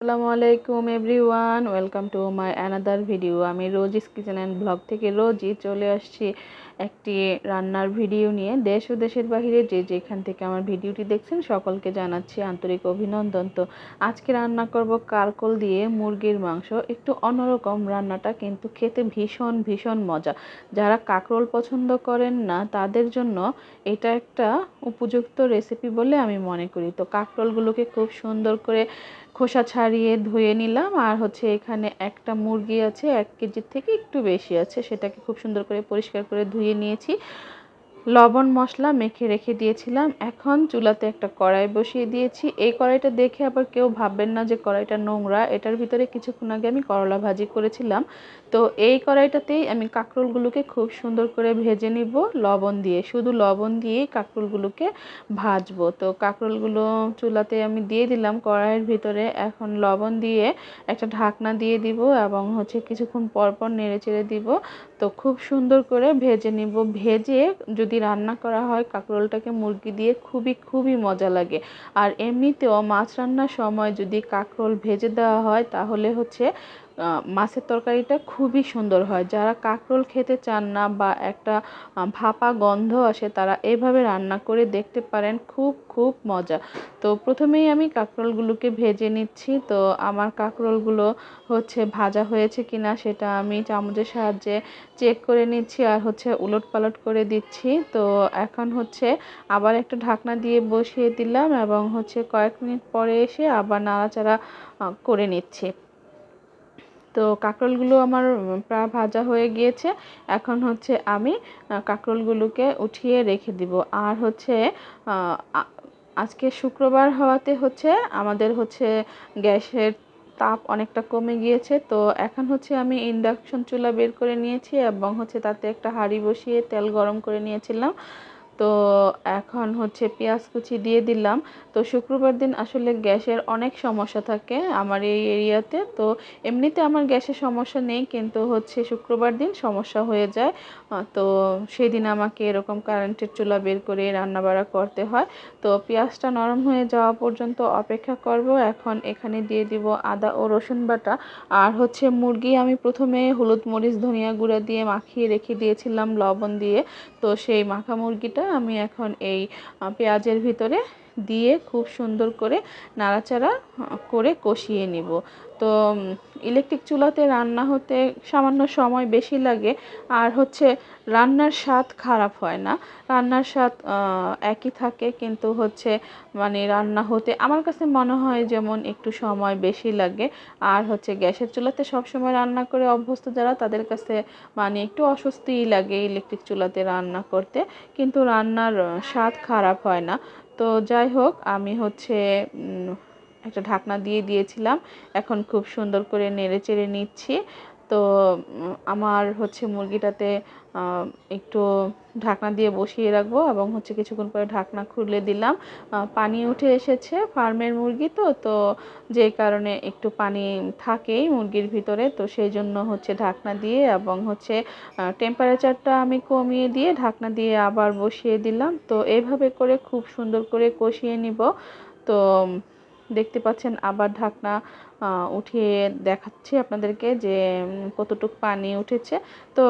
আসসালামু আলাইকুম everyone, welcome to my another video. আমি রোজিস কিচেন অ্যান্ড ব্লগ থেকে রোজই চলে আসছি একটি রান্নার ভিডিও নিয়ে। দেশ ও দেশের বাহিরে যে যেখান থেকে আমার ভিডিওটি দেখছেন সকলকে জানাচ্ছি আন্তরিক অভিনন্দন। তো আজকে রান্না করব কারকল দিয়ে মুরগির মাংস। একটু অন্যরকম রান্নাটা কিন্তু খেতে ভীষণ ভীষণ মজা। যারা কাকরোল পছন্দ করেন না, তাদের জন্য এটা একটা উপযুক্ত রেসিপি বলে আমি মনে করি। তো কাকরোলগুলোকে খুব সুন্দর করে খোসা ছাড়িয়ে ধুয়ে নিলাম, আর হচ্ছে এখানে একটা মুরগি আছে, এক কেজির থেকে একটু বেশি আছে, সেটাকে খুব সুন্দর করে পরিষ্কার করে ধুয়ে নিয়েছি। লবণ মশলা মেখে রেখে দিয়েছিলাম। এখন চুলাতে একটা কড়াই বসিয়ে দিয়েছি। এই কড়াইটা দেখে আবার কেউ ভাববেন না যে কড়াইটা নোংরা। এটার ভিতরে কিছুক্ষণ আগে আমি করলা ভাজি করেছিলাম। তো এই কড়াইটাতেই আমি কাঁকরোলগুলোকে খুব সুন্দর করে ভেজে নিব, লবণ দিয়ে। শুধু লবণ দিয়েই কাঁকরোলগুলোকে ভাজবো। তো কাঁকরোলগুলো চুলাতে আমি দিয়ে দিলাম কড়াইয়ের ভিতরে। এখন লবণ দিয়ে একটা ঢাকনা দিয়ে দিব এবং হচ্ছে কিছুক্ষণ পর পর নেড়ে চেড়ে দিব। তো খুব সুন্দর করে ভেজে নিব। ভেজে যদি রান্না করা হয়, কাঁকরোলটাকে মুরগি দিয়ে খুবই খুবই মজা লাগে। আর এমনিতেও মাছ রান্নার সময় যদি কাঁকরোল ভেজে দেওয়া হয়, তাহলে হচ্ছে মাছের তরকারিটা খুবই সুন্দর হয়। যারা কাঁকরোল খেতে চান না বা একটা ভাপা গন্ধ আসে, তারা এভাবে রান্না করে দেখতে পারেন, খুব খুব মজা। তো প্রথমেই আমি কাঁকরোলগুলোকে ভেজে নিচ্ছি। তো আমার কাঁকরোলগুলো হচ্ছে ভাজা হয়েছে কিনা সেটা আমি চামচের সাহায্যে চেক করে নিচ্ছি আর হচ্ছে উলট পালট করে দিচ্ছি। তো এখন হচ্ছে আবার একটা ঢাকনা দিয়ে বসিয়ে দিলাম এবং হচ্ছে কয়েক মিনিট পরে এসে আবার নাড়াচাড়া করে নিচ্ছি। তো কাঁকরোলগুলো আমার প্রায় ভাজা হয়ে গিয়েছে। এখন হচ্ছে আমি কাঁকরোলগুলোকে উঠিয়ে রেখে দিব। আর হচ্ছে আজকে শুক্রবার হওয়াতে হচ্ছে আমাদের হচ্ছে গ্যাসের তাপ অনেকটা কমে গিয়েছে। তো এখন হচ্ছে আমি ইন্ডাকশন চুলা বের করে নিয়েছি এবং হচ্ছে তাতে একটা হাঁড়ি বসিয়ে তেল গরম করে নিয়েছিলাম। তো এখন হচ্ছে পেঁয়াজ কুচি দিয়ে দিলাম। তো শুক্রবার দিন আসলে গ্যাসের অনেক সমস্যা থাকে আমার এই এরিয়াতে। তো এমনিতে আমার গ্যাসের সমস্যা নেই, কিন্তু হচ্ছে শুক্রবার দিন সমস্যা হয়ে যায়। তো সেই দিন আমাকে এরকম কারেন্টের চুলা বের করে রান্না বাড়া করতে হয়। তো পেঁয়াজটা নরম হয়ে যাওয়া পর্যন্ত অপেক্ষা করব। এখন এখানে দিয়ে দিব আদা ও রসুন বাটা। আর হচ্ছে মুরগি আমি প্রথমে হলুদ মরিচ, ধনিয়া গুঁড়া দিয়ে মাখিয়ে রেখে দিয়েছিলাম লবণ দিয়ে। তো সেই মাখা মুরগিটা আমি এখন এই পেঁয়াজের ভিতরে দিয়ে খুব সুন্দর করে নাড়াচাড়া করে কষিয়ে নিব। তো ইলেকট্রিক চুলাতে রান্না হতে সামান্য সময় বেশি লাগে। আর হচ্ছে রান্নার স্বাদ খারাপ হয় না। রান্নার স্বাদ একই থাকে। কিন্তু হচ্ছে মানে রান্না হতে আমার কাছে মনে হয় যেমন একটু সময় বেশি লাগে। আর হচ্ছে গ্যাসের চুলাতে সব সময় রান্না করে অভ্যস্ত যারা, তাদের কাছে মানে একটু অস্বস্তিই লাগে ইলেকট্রিক চুলাতে রান্না করতে। কিন্তু রান্নার স্বাদ খারাপ হয় না। তো যাই হোক, আমি হচ্ছে একটা ঢাকনা দিয়ে দিয়েছিলাম। এখন খুব সুন্দর করে নেড়ে চেড়ে নিচ্ছি। তো আমার হচ্ছে মুরগিটাতে একটু ঢাকনা দিয়ে বসিয়ে রাখব এবং হচ্ছে কিছুক্ষণ পরে ঢাকনা খুলে দিলাম। পানি উঠে এসেছে ফার্মের মুরগি তো তো যে কারণে একটু পানি থাকেই মুরগির ভিতরে, তো সেই জন্য হচ্ছে ঢাকনা দিয়ে এবং হচ্ছে টেম্পারেচারটা আমি কমিয়ে দিয়ে ঢাকনা দিয়ে আবার বসিয়ে দিলাম। তো এইভাবে করে খুব সুন্দর করে কষিয়ে নিব। তো দেখতে পাচ্ছেন, আবার ঢাকনা উঠিয়ে দেখাচ্ছি আপনাদেরকে যে কতটুক পানি উঠেছে। তো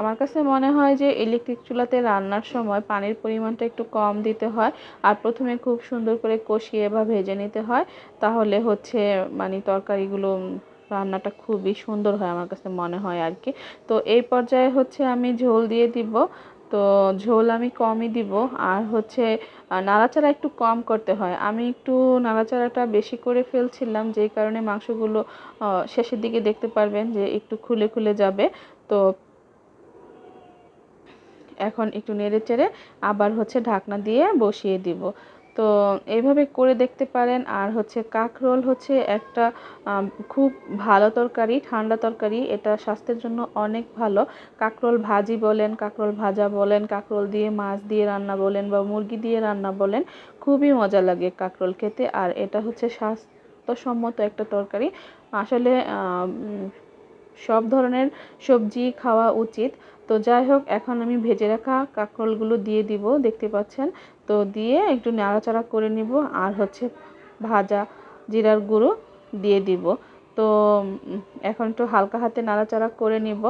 আমার কাছে মনে হয় যে ইলেকট্রিক চুলাতে রান্নার সময় পানির পরিমাণটা একটু কম দিতে হয়। আর প্রথমে খুব সুন্দর করে কষিয়ে বা ভেজে নিতে হয়। তাহলে হচ্ছে মানে তরকারিগুলো রান্নাটা খুবই সুন্দর হয়, আমার কাছে মনে হয় আর কি। তো, এই পর্যায়ে হচ্ছে আমি ঝোল দিয়ে দিব। তো ঝোল আমি কমই দিব। আর হচ্ছে নাড়াচাড়া একটু কম করতে হয়। আমি একটু নাড়াচাড়াটা বেশি করে ফেলছিলাম, যেই কারণে মাংসগুলো শেষের দিকে দেখতে পারবেন যে একটু খুলে খুলে যাবে। তো এখন একটু নেড়ে চেড়ে আবার হচ্ছে ঢাকনা দিয়ে বসিয়ে দিব। তো এইভাবে করে দেখতে পারেন। আর হচ্ছে কাঁকরোল হচ্ছে একটা খুব ভালো তরকারি, ঠান্ডা তরকারি। এটা স্বাস্থ্যের জন্য অনেক ভালো। কাঁকরোল ভাজি বলেন কাঁকরোল ভাজা বলেন কাঁকরোল দিয়ে মাছ দিয়ে রান্না বলেন বা মুরগি দিয়ে রান্না বলেন, খুবই মজা লাগে কাঁকরোল খেতে। আর এটা হচ্ছে স্বাস্থ্যসম্মত একটা তরকারি। আসলে সব ধরনের সবজি খাওয়া উচিত। তো যাই হোক, এখন আমি ভেজে রাখা কাঁকরোলগুলো দিয়ে দিব, দেখতে পাচ্ছেন? তো দিয়ে একটু নাড়াচাড়া করে নিব আর হচ্ছে ভাজা জিরার গুঁড়ো দিয়ে দিব। তো এখন একটু হালকা হাতে নাড়াচাড়া করে নিব।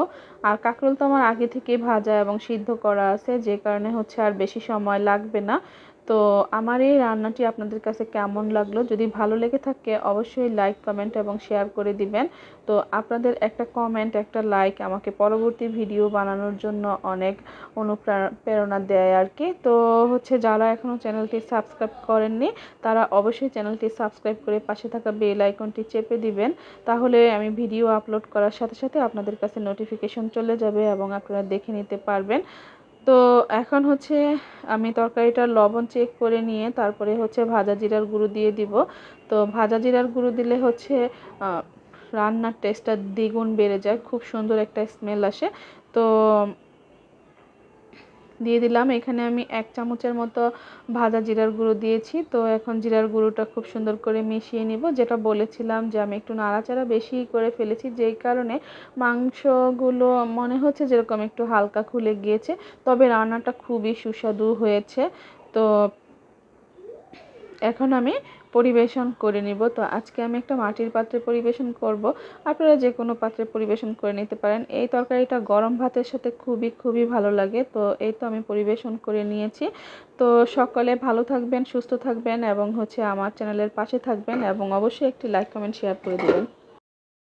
আর কাঁকরোল তো আমার আগে থেকেই ভাজা এবং সিদ্ধ করা আছে, যে কারণে হচ্ছে আর বেশি সময় লাগবে না। তো আমার এই রান্নাটি আপনাদের কাছে কেমন লাগল? যদি ভালো লেগে থাকে, অবশ্যই লাইক কমেন্ট এবং শেয়ার করে দিবেন। তো আপনাদের একটা কমেন্ট একটা লাইক আমাকে পরবর্তী ভিডিও বানানোর জন্য অনেক অনুপ্রেরণা দেয় আর কি। তো হচ্ছে যারা এখনও চ্যানেলটি সাবস্ক্রাইব করেননি, তারা অবশ্যই চ্যানেলটি সাবস্ক্রাইব করে পাশে থাকা বেল আইকনটি চেপে দিবেন। তাহলে আমি ভিডিও আপলোড করার সাথে সাথে আপনাদের কাছে নোটিফিকেশন চলে যাবে এবং আপনারা দেখে নিতে পারবেন। তো এখন হচ্ছে আমি তরকারিটার লবণ চেক করে নিয়ে তারপরে হচ্ছে ভাজা জিরার গুঁড়ো দিয়ে দিব। তো ভাজা জিরার গুঁড়ো দিলে হচ্ছে রান্নার টেস্টটা দ্বিগুণ বেড়ে যায়, খুব সুন্দর একটা স্মেল আসে। তো দিয়ে দিলাম। এখানে আমি এক চামচের মতো ভাজা জিরার গুঁড়ো দিয়েছি। তো এখন জিরার গুঁড়োটা খুব সুন্দর করে মিশিয়ে নিব। যেটা বলেছিলাম যে আমি একটু নাড়াচাড়া বেশি করে ফেলেছি। যেই কারণে মাংসগুলো মনে হচ্ছে যেরকম একটু হালকা খুলে গিয়েছে, তবে রান্নাটা খুবই সুস্বাদু হয়েছে। তো এখন আমি পরিবেশন করে নিব। তো আজকে আমি একটা মাটির পাত্রে পরিবেশন করব। আপনারা যে কোনো পাত্রে পরিবেশন করে নিতে পারেন। এই তরকারিটা গরম ভাতের সাথে খুবই খুবই ভালো লাগে। তো এই তো আমি পরিবেশন করে নিয়েছি। তো সকলে ভালো থাকবেন, সুস্থ থাকবেন এবং হচ্ছে আমার চ্যানেলের পাশে থাকবেন এবং অবশ্যই একটি লাইক, কমেন্ট, শেয়ার করে দেবেন।